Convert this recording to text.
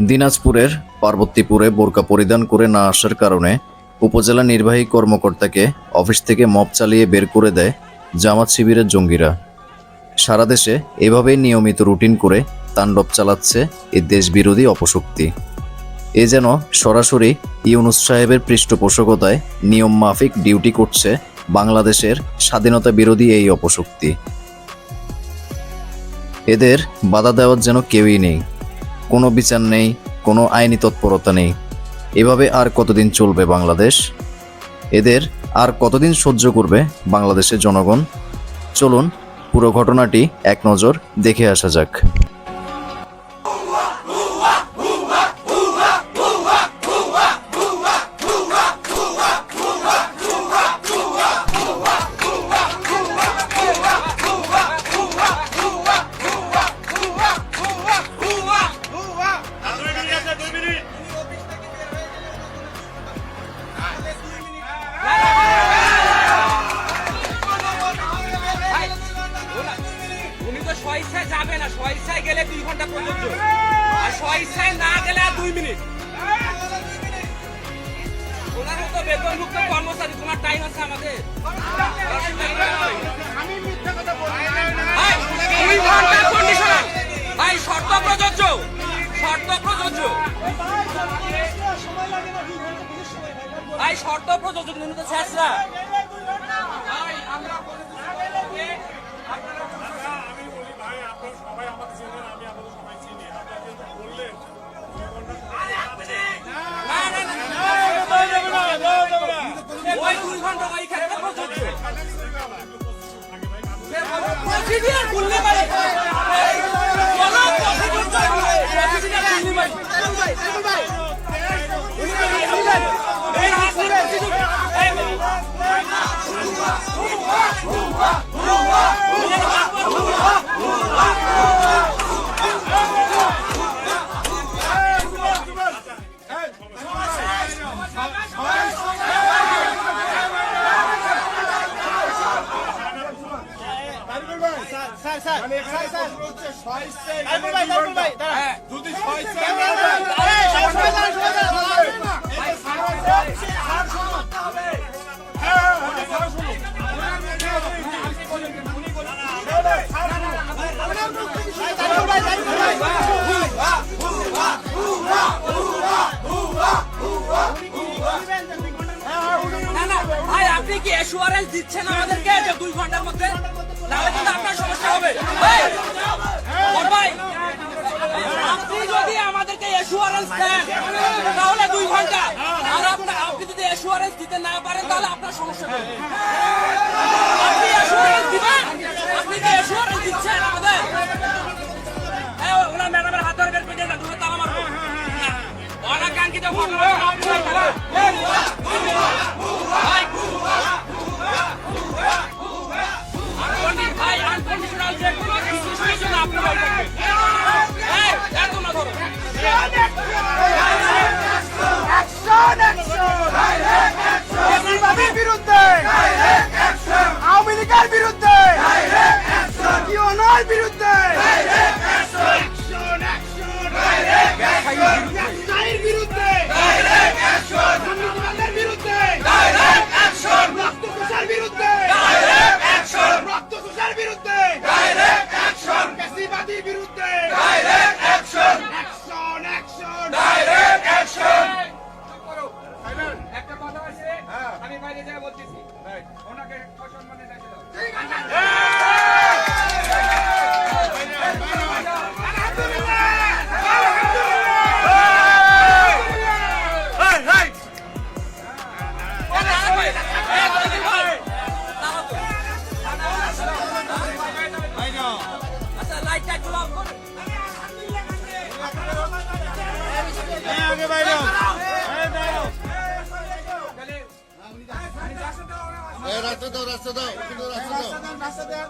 দিনাজপুরের পার্বতীপুরে বোরকা পরিধান করে না আসার কারণে উপজেলা নির্বাহী কর্মকর্তাকে অফিস থেকে মপ চালিয়ে বের করে দেয় জামাত শিবিরের জঙ্গিরা। সারা দেশে এভাবেই নিয়মিত রুটিন করে তাণ্ডব চালাচ্ছে এই দেশবিরোধী অপশক্তি। এ যেন সরাসরি ইউনুস সাহেবের পৃষ্ঠপোষকতায় নিয়ম মাফিক ডিউটি করছে বাংলাদেশের স্বাধীনতা বিরোধী এই অপশক্তি। এদের বাধা দেওয়ার যেন কেউই নেই। কোনো বিচার নেই, কোনো আইনি তৎপরতা নেই। এভাবে আর কতদিন চলবে বাংলাদেশ? এদের আর কতদিন সহ্য করবে বাংলাদেশের জনগণ? চলুন পুরো ঘটনাটি এক নজর দেখে আসা যাক। স্বইচ্ছায় না গেলে আর দুই মিনিট। ওনার তো বেতনভুক্ত কর্মচারী তোমার টাইম আছে আমাদের। ভাই, দুই ঘণ্টা কন্ডিশনাল ভাই শর্ত প্রযোজ্য। শর্ত প্রযোজ্য। ভাই শর্ত প্রযোজ্য কিন্তু তো শেষ না। আমরা প্রসিডিয়ার খুললে পারে বলো আপনি কি অ্যাসুয়ারেন্স দিচ্ছেন আমাদেরকে যে দুই ঘণ্টার মধ্যে দিতে না পারেন তাহলে আপনার সমস্যা বিরুদ্ধে রাস্তা দাও রাস্তা দাও কিন্তু রাস্তা দাও